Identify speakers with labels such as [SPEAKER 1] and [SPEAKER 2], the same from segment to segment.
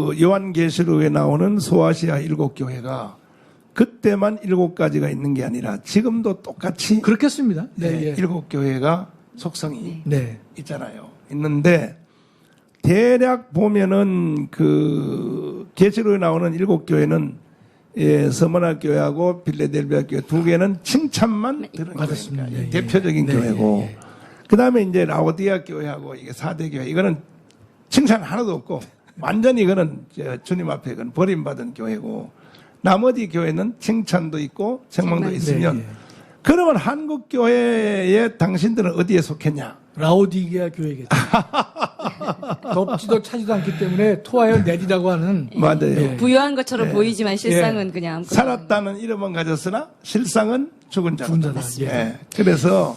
[SPEAKER 1] 그 요한계시록에 나오는 소아시아 일곱 교회가 그때만 일곱 가지가 있는 게 아니라 지금도 똑같이
[SPEAKER 2] 그렇겠습니다.
[SPEAKER 1] 네,
[SPEAKER 2] 네, 예.
[SPEAKER 1] 일곱 교회가 속성이
[SPEAKER 2] 네.
[SPEAKER 1] 있잖아요. 있는데 대략 보면은 그 계시록에 나오는 일곱 교회는 예, 서머나 교회하고 빌레델비아 교회 두 개는 칭찬만 들은
[SPEAKER 2] 맞습니다.
[SPEAKER 1] 교회니까
[SPEAKER 2] 예, 예.
[SPEAKER 1] 대표적인
[SPEAKER 2] 네,
[SPEAKER 1] 교회고
[SPEAKER 2] 예, 예.
[SPEAKER 1] 그다음에 이제 라오디아 교회하고 이게 사대 교회 이거는 칭찬 하나도 없고 완전히 이거는 저 주님 앞에 이건 버림받은 교회고 나머지 교회는 칭찬도 있고 정망도
[SPEAKER 3] 정말.
[SPEAKER 1] 있으면
[SPEAKER 2] 네, 예.
[SPEAKER 1] 그러면 한국 교회에 당신들은 어디에 속했냐?
[SPEAKER 2] 라오디게아 교회겠죠. 덥지도 차지도 않기 때문에 토하여 내리라고 하는
[SPEAKER 1] 맞아요.
[SPEAKER 2] 예.
[SPEAKER 3] 부유한 것처럼
[SPEAKER 1] 예.
[SPEAKER 3] 보이지만 실상은 그냥
[SPEAKER 1] 살았다는 이름은 가졌으나 실상은 죽은 자다.
[SPEAKER 2] 죽은 자다. 예.
[SPEAKER 1] 예. 그래서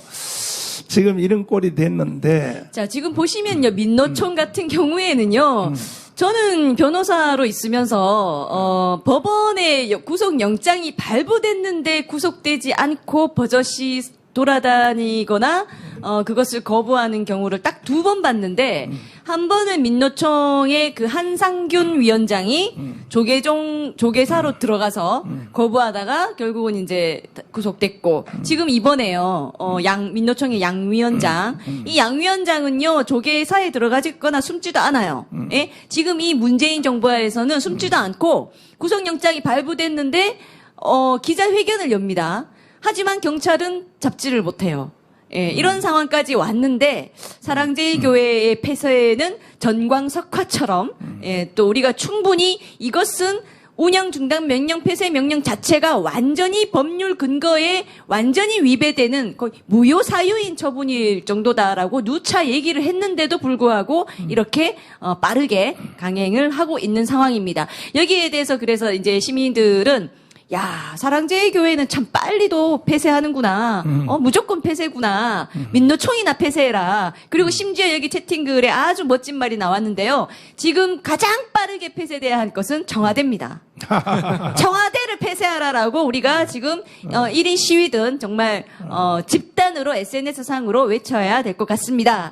[SPEAKER 1] 지금 이런 꼴이 됐는데
[SPEAKER 3] 자, 지금 보시면요, 민노총 같은 경우에는요, 저는 변호사로 있으면서, 어, 법원의 구속 영장이 발부됐는데 구속되지 않고 버젓이 돌아다니거나, 어, 그것을 거부하는 경우를 딱 두 번 봤는데, 한 번은 민노총의 그 한상균 위원장이 조계종, 조계사로 들어가서 거부하다가 결국은 이제 구속됐고, 지금 이번에요, 어, 양, 민노총의 양 위원장. 이 양 위원장은요, 조계사에 들어가거나 숨지도 않아요. 예? 지금 이 문재인 정부하에서는 숨지도 않고, 구속영장이 발부됐는데, 어, 기자회견을 엽니다. 하지만 경찰은 잡지를 못해요. 예, 이런 상황까지 왔는데 사랑제일 교회의 폐쇄는 전광석화처럼 예, 또 우리가 충분히 이것은 운영 중단 명령 폐쇄 명령 자체가 완전히 법률 근거에 완전히 위배되는 거의 무효 사유인 처분일 정도다라고 누차 얘기를 했는데도 불구하고 이렇게 어, 빠르게 강행을 하고 있는 상황입니다. 여기에 대해서 그래서 이제 시민들은 야, 사랑제일 교회는 참 빨리도 폐쇄하는구나. 어, 무조건 폐쇄구나. 민노총이나 폐쇄해라. 그리고 심지어 여기 채팅글에 아주 멋진 말이 나왔는데요. 지금 가장 빠르게 폐쇄돼야 할 것은 청와대입니다. 청와대를 폐쇄하라라고 우리가 지금 어, 1인 시위든 정말 어, 집단으로 SNS 상으로 외쳐야 될 것 같습니다.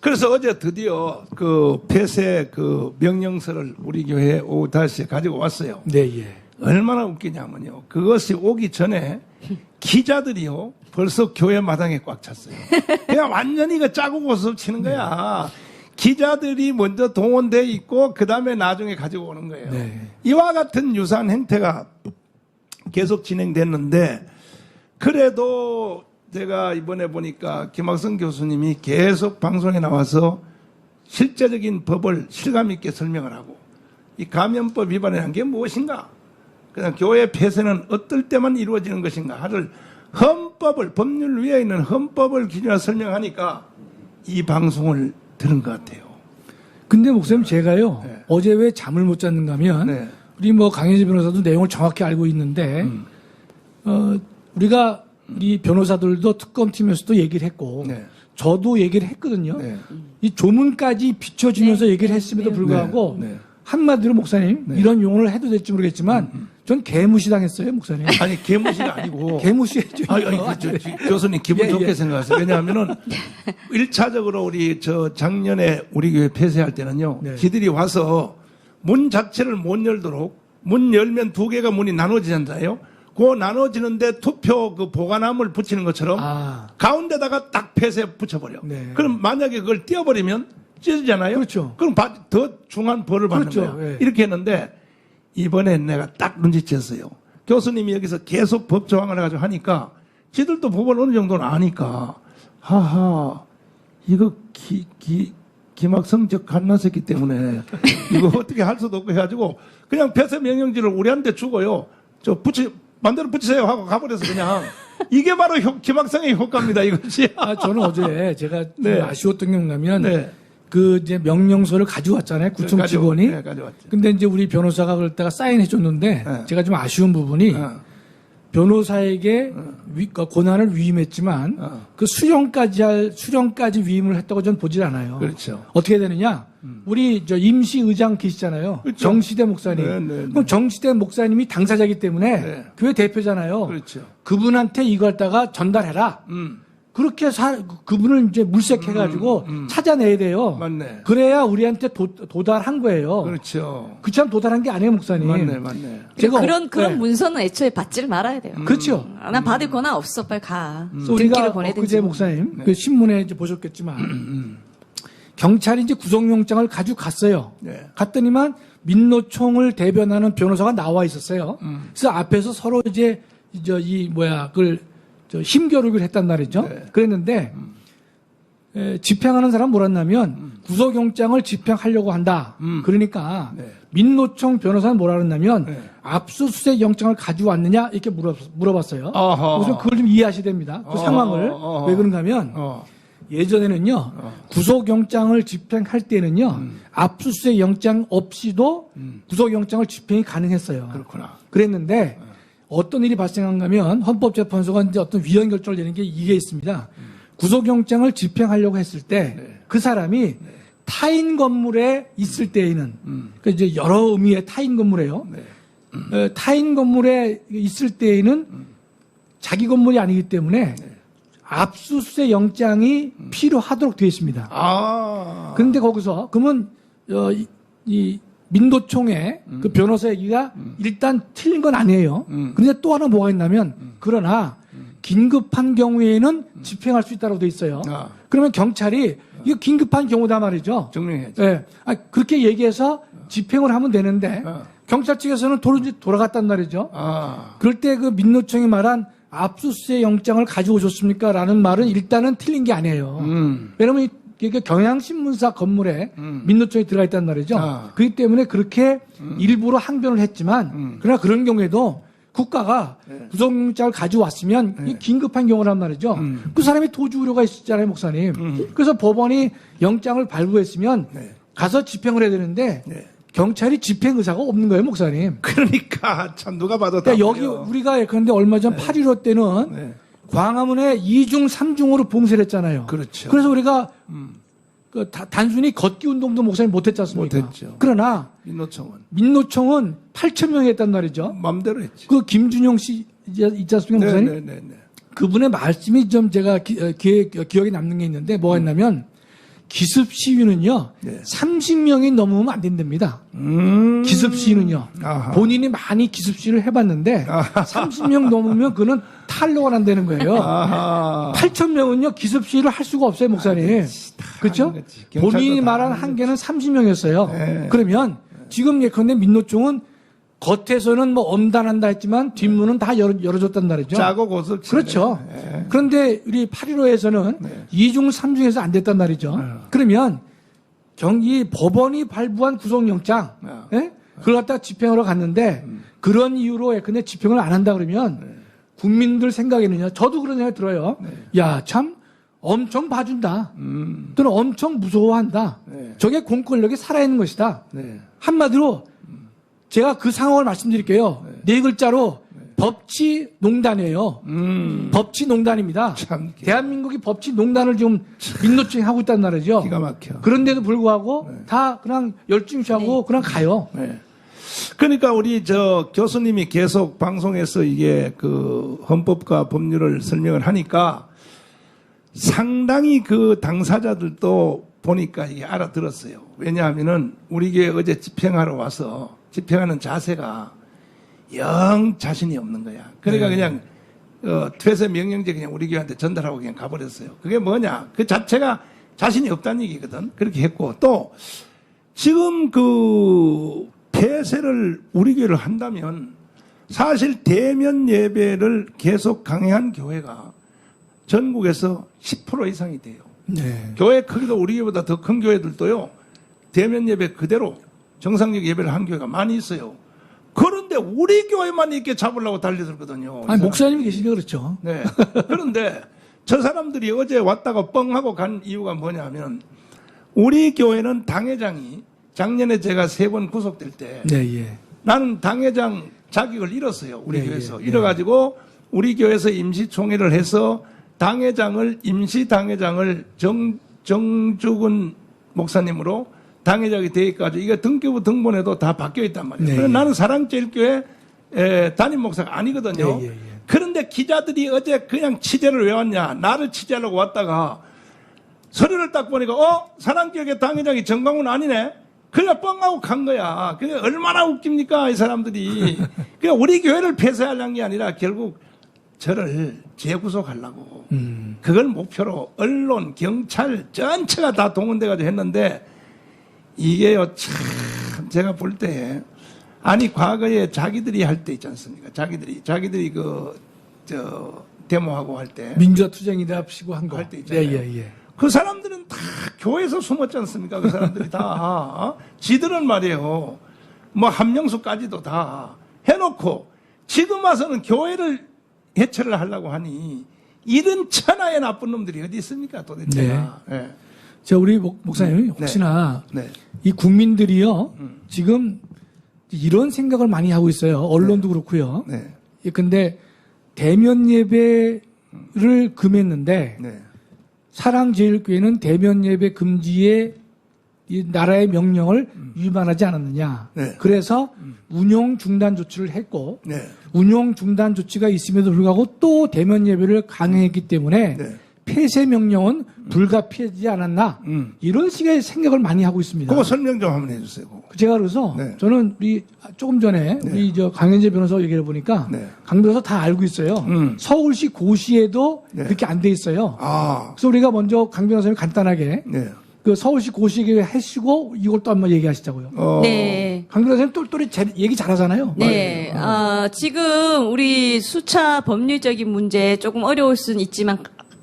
[SPEAKER 1] 그래서 어제 드디어 그 폐쇄 그 명령서를 우리 교회에 오후 5시에 가지고 왔어요.
[SPEAKER 2] 네, 예.
[SPEAKER 1] 얼마나 웃기냐면요. 그것이 오기 전에 기자들이요. 벌써 교회 마당에 꽉 찼어요. 그냥 완전히 그 짜고 고서 치는 거야. 기자들이 먼저 동원돼 있고 그 다음에 나중에 가지고 오는 거예요.
[SPEAKER 2] 네.
[SPEAKER 1] 이와 같은 유사한 행태가 계속 진행됐는데 그래도 제가 이번에 보니까 김학성 교수님이 계속 방송에 나와서 실제적인 법을 실감 있게 설명을 하고 이 감염법 위반이라는 게 무엇인가? 그냥 교회 폐쇄는 어떨 때만 이루어지는 것인가? 하를 헌법을 법률 위에 있는 헌법을 기준으로 설명하니까 이 방송을 들은 것 같아요.
[SPEAKER 2] 근데 목사님 제가요
[SPEAKER 1] 네.
[SPEAKER 2] 어제 왜 잠을 못 잤는가 하면
[SPEAKER 1] 네.
[SPEAKER 2] 우리 뭐 강현지 변호사도 내용을 정확히 알고 있는데
[SPEAKER 1] 음.
[SPEAKER 2] 어 우리가 우리 변호사들도 특검팀에서도 얘기를 했고
[SPEAKER 1] 네.
[SPEAKER 2] 저도 얘기를 했거든요.
[SPEAKER 1] 네.
[SPEAKER 2] 이 조문까지 비춰주면서
[SPEAKER 3] 네,
[SPEAKER 2] 얘기를
[SPEAKER 3] 네,
[SPEAKER 2] 했음에도
[SPEAKER 3] 네.
[SPEAKER 2] 불구하고
[SPEAKER 1] 네, 네.
[SPEAKER 2] 한마디로 목사님
[SPEAKER 1] 네. 음,
[SPEAKER 2] 이런 용어를 해도 될지 모르겠지만 전 개무시당했어요 목사님.
[SPEAKER 1] 아니 개무시가 아니고
[SPEAKER 2] 개무시해줘.
[SPEAKER 1] 아니, 아니, 그, 저, 저, 교수님 기분
[SPEAKER 2] 예,
[SPEAKER 1] 좋게
[SPEAKER 2] 예.
[SPEAKER 1] 생각하세요. 왜냐하면은 일차적으로 우리 저 작년에 우리 교회 폐쇄할 때는요.
[SPEAKER 2] 네.
[SPEAKER 1] 지들이 와서 문 자체를 못 열도록 문 열면 두 개가 문이 나눠지잖아요. 그 나눠지는데 투표 그 보관함을 붙이는 것처럼
[SPEAKER 2] 아
[SPEAKER 1] 가운데다가 딱 폐쇄 붙여버려.
[SPEAKER 2] 네.
[SPEAKER 1] 그럼 만약에 그걸 띄워버리면 찢어지잖아요.
[SPEAKER 2] 그렇죠.
[SPEAKER 1] 그럼 바- 더 중한 벌을 받는
[SPEAKER 2] 그렇죠.
[SPEAKER 1] 거예요.
[SPEAKER 2] 예.
[SPEAKER 1] 이렇게 했는데 이번에 내가 딱 눈치챘어요. 교수님이 여기서 계속 법 조항을 해가지고 하니까 지들도 법을 어느 정도는 아니까 하하 이거 기, 기, 저 갓났었기 때문에 이거 어떻게 할 수도 없고 해가지고 그냥 폐쇄 명령지를 우리한테 주고요. 저 붙이 만대로 붙이세요 하고 가버려서 그냥 이게 바로 효- 김학성의 효과입니다 이것이.
[SPEAKER 2] 아, 저는 어제 제가 좀
[SPEAKER 1] 네.
[SPEAKER 2] 아쉬웠던 게 뭐냐면
[SPEAKER 1] 네.
[SPEAKER 2] 그 이제 명령서를 가져왔잖아요 구청
[SPEAKER 1] 가져-
[SPEAKER 2] 직원이.
[SPEAKER 1] 네, 가져왔죠.
[SPEAKER 2] 근데 이제 우리 변호사가 그럴 때가 사인해 줬는데
[SPEAKER 1] 네.
[SPEAKER 2] 제가 좀 아쉬운 부분이
[SPEAKER 1] 어.
[SPEAKER 2] 변호사에게 위- 그 권한을 위임했지만
[SPEAKER 1] 어.
[SPEAKER 2] 그 수령까지 할 수령까지 위임을 했다고 저는 보질 않아요.
[SPEAKER 1] 그렇죠.
[SPEAKER 2] 어떻게 되느냐? 우리 저 임시 의장 계시잖아요.
[SPEAKER 1] 그렇죠.
[SPEAKER 2] 정시대 목사님.
[SPEAKER 1] 네, 네, 네.
[SPEAKER 2] 그럼 정시대 목사님이 당사자이기 때문에
[SPEAKER 1] 네.
[SPEAKER 2] 교회 대표잖아요.
[SPEAKER 1] 그렇죠.
[SPEAKER 2] 그분한테 이거 갖다가 전달해라.
[SPEAKER 1] 음.
[SPEAKER 2] 그렇게 사, 그분을 이제 물색해가지고 찾아내야 돼요.
[SPEAKER 1] 음, 맞네.
[SPEAKER 2] 그래야 우리한테 도, 도달한 거예요.
[SPEAKER 1] 그렇죠.
[SPEAKER 2] 그처럼 도달한 게 아니에요, 목사님.
[SPEAKER 1] 맞네, 맞네.
[SPEAKER 2] 제가
[SPEAKER 3] 그런
[SPEAKER 2] 어-
[SPEAKER 3] 그런
[SPEAKER 2] 네.
[SPEAKER 3] 문서는 애초에 받지를 말아야 돼요.
[SPEAKER 2] 그렇죠.
[SPEAKER 3] 아, 난 받을 거나 없어 빨리 가.
[SPEAKER 2] 그래서
[SPEAKER 3] 등기를 보내든지.
[SPEAKER 2] 엊그제
[SPEAKER 3] 뭐.
[SPEAKER 2] 목사님
[SPEAKER 1] 네.
[SPEAKER 2] 그 신문에 이제 보셨겠지만 경찰이 이제 구속영장을 가지고 갔어요.
[SPEAKER 1] 네.
[SPEAKER 2] 갔더니만 민노총을 대변하는 변호사가 나와 있었어요.
[SPEAKER 1] 음.
[SPEAKER 2] 그래서 앞에서 서로 이제 저이 뭐야 그걸 저 힘겨루기를 했단 말이죠.
[SPEAKER 1] 네.
[SPEAKER 2] 그랬는데 에, 집행하는 사람 뭐랬냐면 구속영장을 집행하려고 한다.
[SPEAKER 1] 음.
[SPEAKER 2] 그러니까
[SPEAKER 1] 네.
[SPEAKER 2] 민노총 변호사는 뭐라 그랬냐면
[SPEAKER 1] 네.
[SPEAKER 2] 압수수색 영장을 가져왔느냐 이렇게 물어, 물어봤어요.
[SPEAKER 1] 어허.
[SPEAKER 2] 그래서 그걸 좀 이해하셔야 됩니다. 그
[SPEAKER 1] 어허,
[SPEAKER 2] 상황을
[SPEAKER 1] 어허.
[SPEAKER 2] 왜 그런가 하면
[SPEAKER 1] 어.
[SPEAKER 2] 예전에는요 구속영장을 집행할 때는요
[SPEAKER 1] 음.
[SPEAKER 2] 압수수색 영장 없이도 구속영장을 집행이 가능했어요.
[SPEAKER 1] 그렇구나.
[SPEAKER 2] 그랬는데 어떤 일이 발생한가면 헌법재판소가 이제 어떤 위헌 결정을 내는 게 이게 있습니다. 구속영장을 집행하려고 했을 때그
[SPEAKER 1] 네.
[SPEAKER 2] 사람이 타인 건물에 있을 때에는
[SPEAKER 1] 음.
[SPEAKER 2] 그 이제 여러 의미의 타인 건물이에요.
[SPEAKER 1] 네.
[SPEAKER 2] 어, 타인 건물에 있을 때에는 자기 건물이 아니기 때문에
[SPEAKER 1] 네.
[SPEAKER 2] 압수수색 영장이
[SPEAKER 1] 음.
[SPEAKER 2] 필요하도록 되어 있습니다.
[SPEAKER 1] 아.
[SPEAKER 2] 그런데 거기서 그러면 어, 이, 이 민도총의 그 변호사 얘기가 일단 틀린 건 아니에요.
[SPEAKER 1] 음.
[SPEAKER 2] 그런데 또 하나 뭐가 있냐면 그러나 긴급한 경우에는 집행할 수 있다고 돼 있어요.
[SPEAKER 1] 아.
[SPEAKER 2] 그러면 경찰이 이거 긴급한 경우다 말이죠.
[SPEAKER 1] 증명해야지.
[SPEAKER 2] 예. 아, 그렇게 얘기해서 집행을 하면 되는데
[SPEAKER 1] 어.
[SPEAKER 2] 경찰 측에서는 도로 돌아갔단 말이죠.
[SPEAKER 1] 아.
[SPEAKER 2] 그럴 때 그 민노총이 말한 압수수색 영장을 가져오셨습니까? 라는 말은 일단은 틀린 게 아니에요.
[SPEAKER 1] 음.
[SPEAKER 2] 왜냐면 이게 경향신문사 건물에
[SPEAKER 1] 음.
[SPEAKER 2] 민노총이 들어가 있단 말이죠.
[SPEAKER 1] 아.
[SPEAKER 2] 그렇기 때문에 그렇게 일부러 항변을 했지만
[SPEAKER 1] 음.
[SPEAKER 2] 그러나 그런 경우에도 국가가
[SPEAKER 1] 네.
[SPEAKER 2] 구속영장을 가져왔으면 이 긴급한 경우란 말이죠.
[SPEAKER 1] 음.
[SPEAKER 2] 그 사람이 도주 우려가 있었잖아요, 목사님. 그래서 법원이 영장을 발부했으면
[SPEAKER 1] 네.
[SPEAKER 2] 가서 집행을 해야 되는데
[SPEAKER 1] 네.
[SPEAKER 2] 경찰이 집행 의사가 없는 거예요, 목사님.
[SPEAKER 1] 그러니까 참 누가 봐도 다
[SPEAKER 2] 그러니까 여기. 우리가 그런데 얼마 전8.15 때는
[SPEAKER 1] 네.
[SPEAKER 2] 광화문에 2중, 3중으로 봉쇄를 했잖아요.
[SPEAKER 1] 그렇죠.
[SPEAKER 2] 그래서 우리가 그 다- 단순히 걷기 운동도 목사님 못했지 않습니까?
[SPEAKER 1] 못했죠.
[SPEAKER 2] 그러나
[SPEAKER 1] 민노총은
[SPEAKER 2] 민노총은 8천 명이 했단 말이죠.
[SPEAKER 1] 마음대로 했지.
[SPEAKER 2] 그 김준영 씨 있지 않습니까, 목사님?
[SPEAKER 1] 네네네.
[SPEAKER 2] 그분의 말씀이 좀 제가 기, 어, 기에, 기억에 남는 게 있는데 뭐가 있냐면 기습 시위는요
[SPEAKER 1] 네.
[SPEAKER 2] 30명이 넘으면 안 된답니다.
[SPEAKER 1] 음.
[SPEAKER 2] 기습 시위는요.
[SPEAKER 1] 아하.
[SPEAKER 2] 본인이 많이 기습 시위를 해봤는데 30명 넘으면 그는 탈로가 난다는 거예요.
[SPEAKER 1] 아하.
[SPEAKER 2] 8천 명은요 기습 시위를 할 수가 없어요, 목사님. 그렇죠? 본인이
[SPEAKER 1] 다
[SPEAKER 2] 말한 한계는 30명이었어요.
[SPEAKER 1] 네.
[SPEAKER 2] 그러면 지금 예컨대 민노총은 겉에서는 뭐 엄단한다 했지만 뒷문은 다 열어, 열어줬단 말이죠.
[SPEAKER 1] 짜고 고속.
[SPEAKER 2] 그렇죠.
[SPEAKER 1] 네.
[SPEAKER 2] 그런데 우리 8.15에서는
[SPEAKER 1] 네.
[SPEAKER 2] 이 2중, 3중에서 안 됐단 말이죠. 그러면 경기 법원이 발부한 구속영장,
[SPEAKER 1] 아.
[SPEAKER 2] 예? 그걸 갖다 집행하러 갔는데 그런 이유로 예컨대 집행을 안 한다 그러면 국민들 생각에는요. 저도 그런 생각이 들어요. 야, 참 엄청 봐준다.
[SPEAKER 1] 음.
[SPEAKER 2] 또는 엄청 무서워한다.
[SPEAKER 1] 네.
[SPEAKER 2] 저게 공권력이 살아있는 것이다.
[SPEAKER 1] 네.
[SPEAKER 2] 한마디로 제가 그 상황을 말씀드릴게요. 네, 글자로 법치 농단이에요.
[SPEAKER 1] 음.
[SPEAKER 2] 법치 농단입니다.
[SPEAKER 1] 참 기-
[SPEAKER 2] 대한민국이 법치 농단을 지금 민노총이 하고 있단 말이죠.
[SPEAKER 1] 기가 막혀.
[SPEAKER 2] 그런데도 불구하고 다 그냥 열중시하고 그냥 가요.
[SPEAKER 1] 네. 그러니까 우리 저 교수님이 계속 방송에서 이게 그 헌법과 법률을 설명을 하니까 상당히 그 당사자들도 보니까 이게 알아들었어요. 왜냐하면은 우리 교회 어제 집행하러 와서 집행하는 자세가 영 자신이 없는 거야. 그러니까
[SPEAKER 2] 네.
[SPEAKER 1] 그냥 어, 퇴세 명령제 그냥 우리 교회한테 전달하고 그냥 가버렸어요. 그게 뭐냐? 그 자체가 자신이 없다는 얘기거든. 그렇게 했고 또 지금 그 폐쇄를 우리 교회를 한다면 사실 대면 예배를 계속 강행한 교회가 전국에서 10% 이상이 돼요.
[SPEAKER 2] 네.
[SPEAKER 1] 교회 크기도 우리 교회보다 더 큰 교회들도요. 대면 예배 그대로 정상적 예배를 한 교회가 많이 있어요. 그런데 우리 교회만 이렇게 잡으려고 달려들거든요.
[SPEAKER 2] 아니, 목사님이 계시니까 그렇죠.
[SPEAKER 1] 네. 그런데 저 사람들이 어제 왔다가 뻥 하고 간 이유가 뭐냐면 우리 교회는 당회장이 작년에 제가 세 번 구속될 때
[SPEAKER 2] 네, 예.
[SPEAKER 1] 나는 당회장 자격을 잃었어요. 우리
[SPEAKER 2] 네,
[SPEAKER 1] 교회에서.
[SPEAKER 2] 예,
[SPEAKER 1] 잃어가지고 우리 교회에서 임시총회를 해서 당회장을, 임시당회장을 정, 정주근 목사님으로 당회장이 되어가지고 이게 등기부 등본에도 다 바뀌어 있단 말이에요.
[SPEAKER 2] 네,
[SPEAKER 1] 그래서
[SPEAKER 2] 예.
[SPEAKER 1] 나는 사랑제일교회 에, 담임 목사가 아니거든요.
[SPEAKER 2] 예, 예, 예.
[SPEAKER 1] 그런데 기자들이 어제 그냥 취재를 왜 왔냐? 나를 취재하려고 왔다가 서류를 딱 보니까 어 사랑지역의 당회장이 정강훈 아니네. 그냥 뻥하고 간 거야. 그게 얼마나 웃깁니까 이 사람들이. 그냥 우리 교회를 폐쇄하려는 게 아니라 결국 저를 재구속하려고.
[SPEAKER 2] 음.
[SPEAKER 1] 그걸 목표로 언론, 경찰 전체가 다 동원돼가지고 했는데 이게요 참 제가 볼 때 아니 과거에 자기들이 할 때 있지 않습니까? 자기들이 자기들이 그 저 데모하고 할때그
[SPEAKER 2] 민주화 투쟁이랍시고 한 거.
[SPEAKER 1] 할 때 있잖아요.
[SPEAKER 2] 예, 예, 예.
[SPEAKER 1] 사람들은 다 교회에서 숨었지 않습니까? 그 사람들이 다 어? 지들은 말이에요. 뭐 한명수까지도 다 해놓고 지금 와서는 교회를 해체를 하려고 하니 이런 천하의 나쁜 놈들이 어디 있습니까 도대체가. 예.
[SPEAKER 2] 자, 우리 목, 목사님, 혹시나
[SPEAKER 1] 네.
[SPEAKER 2] 이 국민들이요, 지금 이런 생각을 많이 하고 있어요. 언론도 그렇고요.
[SPEAKER 1] 네.
[SPEAKER 2] 예, 근데 대면 예배를 금했는데
[SPEAKER 1] 네.
[SPEAKER 2] 사랑제일교회는 대면 예배 금지에 이 나라의 명령을 위반하지 않았느냐.
[SPEAKER 1] 네.
[SPEAKER 2] 그래서 운영 중단 조치를 했고
[SPEAKER 1] 네.
[SPEAKER 2] 운영 중단 조치가 있음에도 불구하고 또 대면 예배를 강행했기 때문에
[SPEAKER 1] 네.
[SPEAKER 2] 폐쇄 명령은 불가피하지 않았나
[SPEAKER 1] 음.
[SPEAKER 2] 이런 식의 생각을 많이 하고 있습니다.
[SPEAKER 1] 그거 설명 좀 한번 해주세요. 그거.
[SPEAKER 2] 제가 그래서
[SPEAKER 1] 네.
[SPEAKER 2] 저는 우리 조금 전에 우리 저 강현재 변호사 얘기를 보니까
[SPEAKER 1] 네.
[SPEAKER 2] 강 변호사 다 알고 있어요.
[SPEAKER 1] 음.
[SPEAKER 2] 서울시 고시에도
[SPEAKER 1] 네.
[SPEAKER 2] 그렇게 안 돼 있어요.
[SPEAKER 1] 아,
[SPEAKER 2] 그래서 우리가 먼저 강 변호사님 간단하게
[SPEAKER 1] 네.
[SPEAKER 2] 그 서울시 고시 얘기 하시고 이걸 또 한번 얘기하시자고요.
[SPEAKER 1] 어,
[SPEAKER 3] 네.
[SPEAKER 2] 강 변호사님 똘똘이 제- 얘기 잘하잖아요.
[SPEAKER 3] 네, 아, 지금 우리 수차 법률적인 문제 조금 어려울 수는 있지만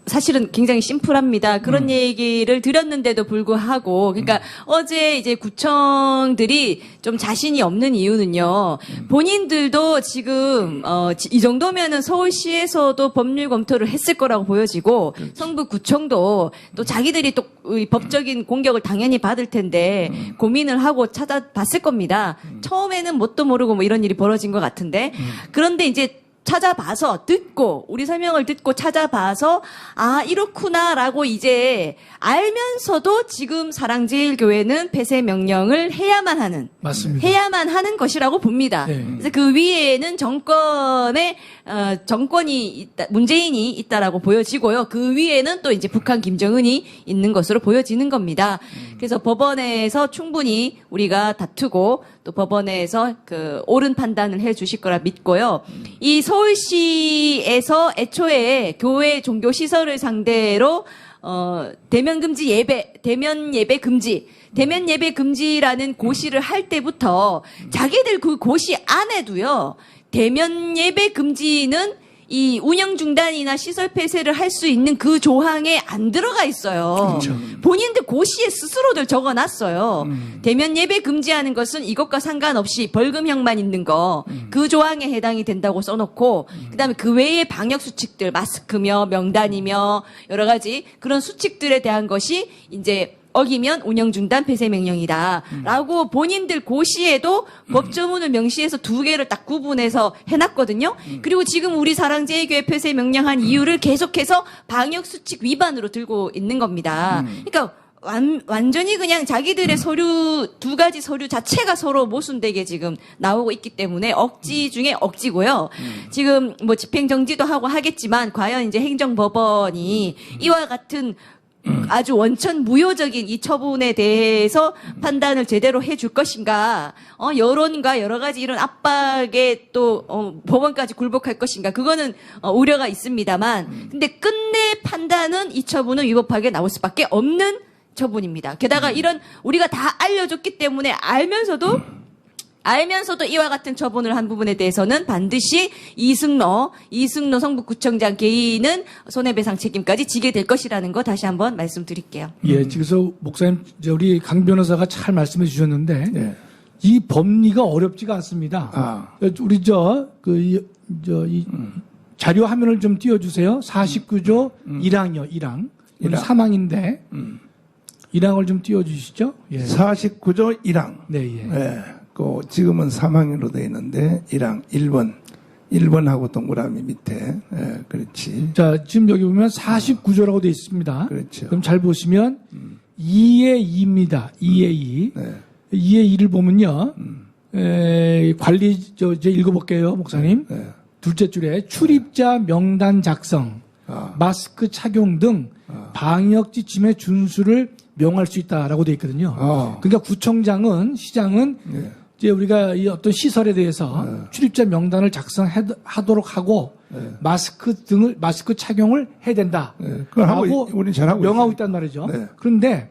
[SPEAKER 3] 사실은 굉장히 심플합니다. 그런 얘기를 드렸는데도 불구하고, 그러니까 어제 이제 구청들이 좀 자신이 없는 이유는요. 본인들도 지금 어, 지- 이 정도면은 서울시에서도 법률 검토를 했을 거라고 보여지고, 성북구청도 또 자기들이 또이 법적인 공격을 당연히 받을 텐데 고민을 하고 찾아봤을 겁니다. 처음에는 뭣도 모르고 뭐 이런 일이 벌어진 것 같은데 그런데 이제 찾아봐서 듣고 우리 설명을 듣고 찾아봐서 아 이렇구나라고 이제 알면서도 지금 사랑제일 교회는 폐쇄 명령을 해야만 하는
[SPEAKER 2] 맞습니다.
[SPEAKER 3] 해야만 하는 것이라고 봅니다.
[SPEAKER 2] 네.
[SPEAKER 3] 그래서 그 위에는 정권의 어, 정권이 있다, 문재인이 있다라고 보여지고요. 그 위에는 또 이제 북한 김정은이 있는 것으로 보여지는 겁니다. 그래서 법원에서 충분히 우리가 다투고 또 법원에서 그 옳은 판단을 해 주실 거라 믿고요. 이 서울시에서 애초에 교회 종교 시설을 상대로 어, 대면 금지 예배, 대면 예배 금지, 대면 예배 금지라는 고시를 할 때부터 자기들 그 고시 안에도요, 대면 예배 금지는 이 운영 중단이나 시설 폐쇄를 할 수 있는 그 조항에 안 들어가 있어요. 본인들 고시에 스스로들 적어 놨어요. 대면 예배 금지하는 것은 이것과 상관없이 벌금형만 있는 거그 조항에 해당이 된다고 써놓고 그다음에 그 외의 방역 수칙들 마스크며 명단이며 여러 가지 그런 수칙들에 대한 것이 이제 어기면 운영 중단 폐쇄 명령이다라고 본인들 고시에도 법조문을 명시해서 두 개를 딱 구분해서 해놨거든요. 그리고 지금 우리 사랑제일교회 폐쇄 명령한 이유를 계속해서 방역 수칙 위반으로 들고 있는 겁니다. 그러니까 완, 완전히 그냥 자기들의 서류 두 가지 서류 자체가 서로 모순되게 지금 나오고 있기 때문에 억지 중에 억지고요. 지금 뭐 집행 정지도 하고 하겠지만 과연 이제 행정법원이 이와 같은 아주 원천 무효적인 이 처분에 대해서 판단을 제대로 해줄 것인가, 어, 여론과 여러 가지 이런 압박에 또, 어, 법원까지 굴복할 것인가, 그거는, 어, 우려가 있습니다만, 근데 끝내 판단은 이 처분은 위법하게 나올 수밖에 없는 처분입니다. 게다가 이런, 우리가 다 알려줬기 때문에 알면서도 알면서도 이와 같은 처분을 한 부분에 대해서는 반드시 이승로, 이승로 성북구청장 개인은 손해배상 책임까지 지게 될 것이라는 거 다시 한번 말씀드릴게요.
[SPEAKER 2] 예, 그래서 목사님, 이제 우리 강 변호사가 잘 말씀해 주셨는데
[SPEAKER 1] 네.
[SPEAKER 2] 이 법리가 어렵지가 않습니다.
[SPEAKER 1] 아.
[SPEAKER 2] 우리 저, 그, 이, 저, 이 자료 화면을 좀 띄워주세요. 49조 1항이요, 1항. 오늘
[SPEAKER 1] 일항.
[SPEAKER 2] 3항인데, 1항을 좀 띄워주시죠. 예.
[SPEAKER 1] 49조 1항.
[SPEAKER 2] 네, 예.
[SPEAKER 1] 예. 그 지금은 3항으로 되어 있는데 1항 1번. 1번하고 동그라미 밑에. 예, 그렇지.
[SPEAKER 2] 자, 지금 여기 보면 49조라고 되어 있습니다.
[SPEAKER 1] 그렇죠.
[SPEAKER 2] 그럼 잘 보시면 2의 2입니다. 2의 2.
[SPEAKER 1] 네.
[SPEAKER 2] 2의 2를 보면요. 에, 관리, 저, 이제 읽어볼게요, 목사님.
[SPEAKER 1] 네.
[SPEAKER 2] 둘째 줄에 출입자 명단 작성,
[SPEAKER 1] 아.
[SPEAKER 2] 마스크 착용 등 방역 지침의 준수를 명할 수 있다라고 돼 있거든요.
[SPEAKER 1] 아.
[SPEAKER 2] 그러니까 구청장은 시장은
[SPEAKER 1] 네.
[SPEAKER 2] 이제 우리가 이 어떤 시설에 대해서 출입자 명단을 작성하도록 하고 마스크 등을 마스크 착용을 해야 된다.
[SPEAKER 1] 네, 그걸 하고 우리는 잘하고
[SPEAKER 2] 명하고
[SPEAKER 1] 있어요.
[SPEAKER 2] 있단 말이죠.
[SPEAKER 1] 네.
[SPEAKER 2] 그런데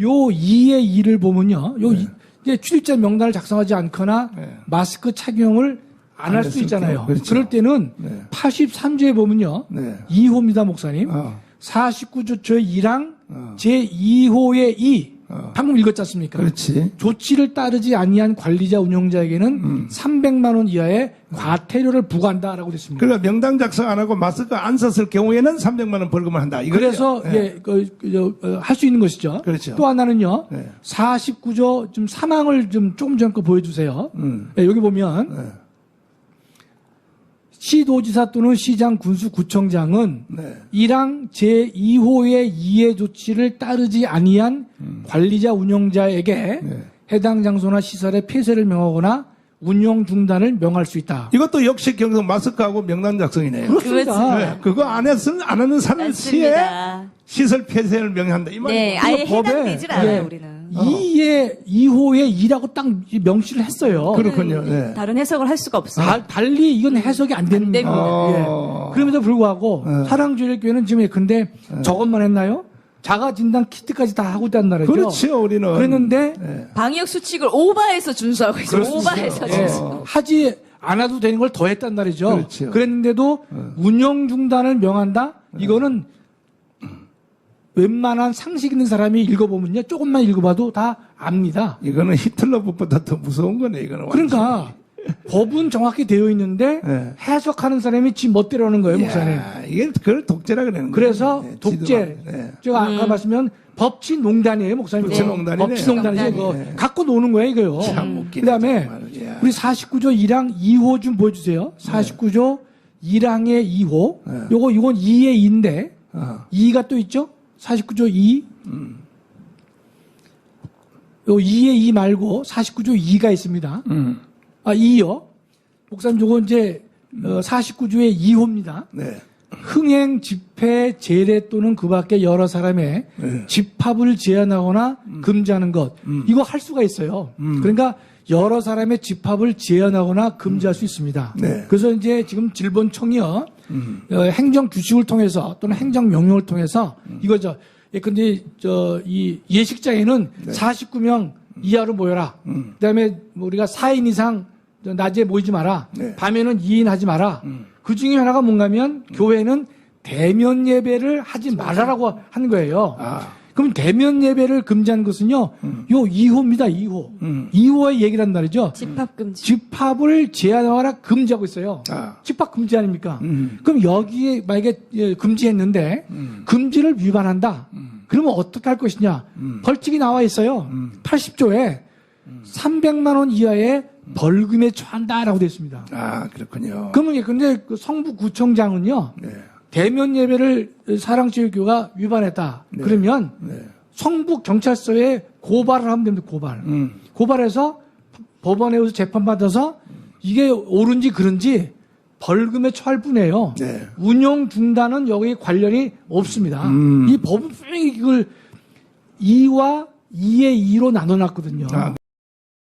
[SPEAKER 2] 요 2의 2를 보면요. 요 이- 이제 출입자 명단을 작성하지 않거나
[SPEAKER 1] 네.
[SPEAKER 2] 마스크 착용을 안안할 수 있잖아요.
[SPEAKER 1] 그렇죠.
[SPEAKER 2] 그럴 때는
[SPEAKER 1] 네.
[SPEAKER 2] 83조에 보면요.
[SPEAKER 1] 네.
[SPEAKER 2] 2호입니다, 목사님.
[SPEAKER 1] 어.
[SPEAKER 2] 49조 제 1항
[SPEAKER 1] 어.
[SPEAKER 2] 제 2호의 2.
[SPEAKER 1] 어.
[SPEAKER 2] 방금 읽었지 않습니까?
[SPEAKER 1] 그렇지.
[SPEAKER 2] 조치를 따르지 아니한 관리자 운영자에게는
[SPEAKER 1] 음.
[SPEAKER 2] 300만 원 이하의 과태료를 부과한다라고 됐습니다.
[SPEAKER 1] 그러니까 명당 작성 안 하고 마스크 안 썼을 경우에는 300만 원 벌금을 한다. 이거죠?
[SPEAKER 2] 그래서
[SPEAKER 1] 네.
[SPEAKER 2] 예, 그, 그, 어, 할수 있는 것이죠.
[SPEAKER 1] 그렇죠.
[SPEAKER 2] 또 하나는요.
[SPEAKER 1] 네.
[SPEAKER 2] 49조 좀 사망을 좀 조금 전거 보여주세요.
[SPEAKER 1] 음.
[SPEAKER 2] 예, 여기 보면
[SPEAKER 1] 네.
[SPEAKER 2] 시도지사 또는 시장 군수 구청장은
[SPEAKER 1] 네.
[SPEAKER 2] 1항 제2호의 이해 조치를 따르지 아니한 관리자 운영자에게
[SPEAKER 1] 네.
[SPEAKER 2] 해당 장소나 시설의 폐쇄를 명하거나 운영 중단을 명할 수 있다.
[SPEAKER 1] 이것도 역시 경성 마스크하고 명단 작성이네요.
[SPEAKER 2] 그렇습니다.
[SPEAKER 1] 네. 그거 안 했으면 안 하는 사람 시에. 시설 폐쇄를 명한다. 이 말이에요.
[SPEAKER 3] 네, 아예
[SPEAKER 2] 그거 법에,
[SPEAKER 3] 해당되질 않아요,
[SPEAKER 2] 예,
[SPEAKER 3] 우리는.
[SPEAKER 2] 2의 2호의 2라고 딱 명시를 했어요.
[SPEAKER 1] 그렇군요. 네.
[SPEAKER 3] 다른 해석을 할 수가 없어요.
[SPEAKER 2] 다- 달리 이건 해석이 안 되는
[SPEAKER 3] 됩니다.
[SPEAKER 1] 어.
[SPEAKER 2] 예. 그럼에도 불구하고
[SPEAKER 1] 네.
[SPEAKER 2] 사랑주일교회는 지금 근데 저것만 했나요? 자가 진단 키트까지 다 하고 있단 말이죠.
[SPEAKER 1] 그렇죠, 우리는.
[SPEAKER 2] 그랬는데
[SPEAKER 1] 네.
[SPEAKER 3] 방역 수칙을 오버해서 준수하고 있어요. 오버해서
[SPEAKER 2] 예,
[SPEAKER 3] 준수.
[SPEAKER 2] 하지 않아도 되는 걸 더 했단 말이죠.
[SPEAKER 1] 그렇죠.
[SPEAKER 2] 랬는데도 운영 중단을 명한다? 이거는 웬만한 상식 있는 사람이 읽어보면요. 조금만 읽어봐도 다 압니다.
[SPEAKER 1] 이거는 히틀러법보다 더 무서운 거네, 이거는.
[SPEAKER 2] 그러니까 법은 정확히 되어 있는데
[SPEAKER 1] 네.
[SPEAKER 2] 해석하는 사람이 지 멋대로 하는 거예요, 목사님.
[SPEAKER 1] 이게 그걸 독재라 그러는 거예요.
[SPEAKER 2] 그래서
[SPEAKER 1] 네,
[SPEAKER 2] 독재.
[SPEAKER 1] 네.
[SPEAKER 2] 제가 아까 말씀면 법치 농단이에요, 목사님.
[SPEAKER 1] 법치 농단이네.
[SPEAKER 2] 법치 농단이죠. 이거
[SPEAKER 1] 네.
[SPEAKER 2] 갖고 노는 거예요, 이거요.
[SPEAKER 1] 참 웃기네,
[SPEAKER 2] 그다음에
[SPEAKER 1] 정말. 이야.
[SPEAKER 2] 우리 49조 1항 2호 좀 보여 주세요. 49조 1항의 2호.
[SPEAKER 1] 네.
[SPEAKER 2] 요거 이건 2의 2인데
[SPEAKER 1] 어.
[SPEAKER 2] 2가 또 있죠? 49조 2. 요 2의 2 말고 49조 2가 있습니다.
[SPEAKER 1] 음.
[SPEAKER 2] 아, 2요. 목사님 저거 이제 어, 49조의 2호입니다.
[SPEAKER 1] 네.
[SPEAKER 2] 흥행, 집회, 제례 또는 그 밖에 여러 사람의
[SPEAKER 1] 네.
[SPEAKER 2] 집합을 제한하거나
[SPEAKER 1] 음.
[SPEAKER 2] 금지하는 것. 이거 할 수가 있어요. 그러니까 여러 사람의 집합을 제한하거나 금지할 수 있습니다.
[SPEAKER 1] 네.
[SPEAKER 2] 그래서 이제 지금 질본청이요.
[SPEAKER 1] 음.
[SPEAKER 2] 어, 행정 규칙을 통해서 또는 행정 명령을 통해서 이거죠. 예, 근데 저 이 예식장에는 49명 이하로 모여라.
[SPEAKER 1] 네. 음.
[SPEAKER 2] 그다음에 뭐 우리가 4인 이상 저 낮에 모이지 마라.
[SPEAKER 1] 네.
[SPEAKER 2] 밤에는 2인 하지 마라.
[SPEAKER 1] 음.
[SPEAKER 2] 그 중에 하나가 뭔가면 교회는 대면 예배를 하지 말아라고 하는 거예요.
[SPEAKER 1] 아.
[SPEAKER 2] 그럼 대면 예배를 금지한 것은요. 요 2호입니다. 2호.
[SPEAKER 1] 음.
[SPEAKER 2] 2호의 얘기란 말이죠.
[SPEAKER 3] 집합 금지.
[SPEAKER 2] 집합을 제한하거나 금지하고 있어요.
[SPEAKER 1] 아.
[SPEAKER 2] 집합 금지 아닙니까?
[SPEAKER 1] 음.
[SPEAKER 2] 그럼 여기에 만약에 예, 금지했는데 금지를 위반한다. 그러면 어떻게 할 것이냐? 벌칙이 나와 있어요. 80조에 300만 원 이하의 벌금에 처한다라고 되어 있습니다.
[SPEAKER 1] 아, 그렇군요.
[SPEAKER 2] 그러면 예, 근데 그 성북구청장은요.
[SPEAKER 1] 네.
[SPEAKER 2] 대면 예배를 사랑제일교가 위반했다. 그러면
[SPEAKER 1] 네.
[SPEAKER 2] 성북 경찰서에 고발을 하면 됩니다. 고발.
[SPEAKER 1] 음.
[SPEAKER 2] 고발해서 법원에 서 재판 받아서 이게 옳은지 그른지 벌금에 처할 뿐이에요.
[SPEAKER 1] 네.
[SPEAKER 2] 운영 중단은 여기 관련이 없습니다.
[SPEAKER 1] 음.
[SPEAKER 2] 이 법은 분명히 이걸 2와 2의 2로 나눠놨거든요.
[SPEAKER 1] 아,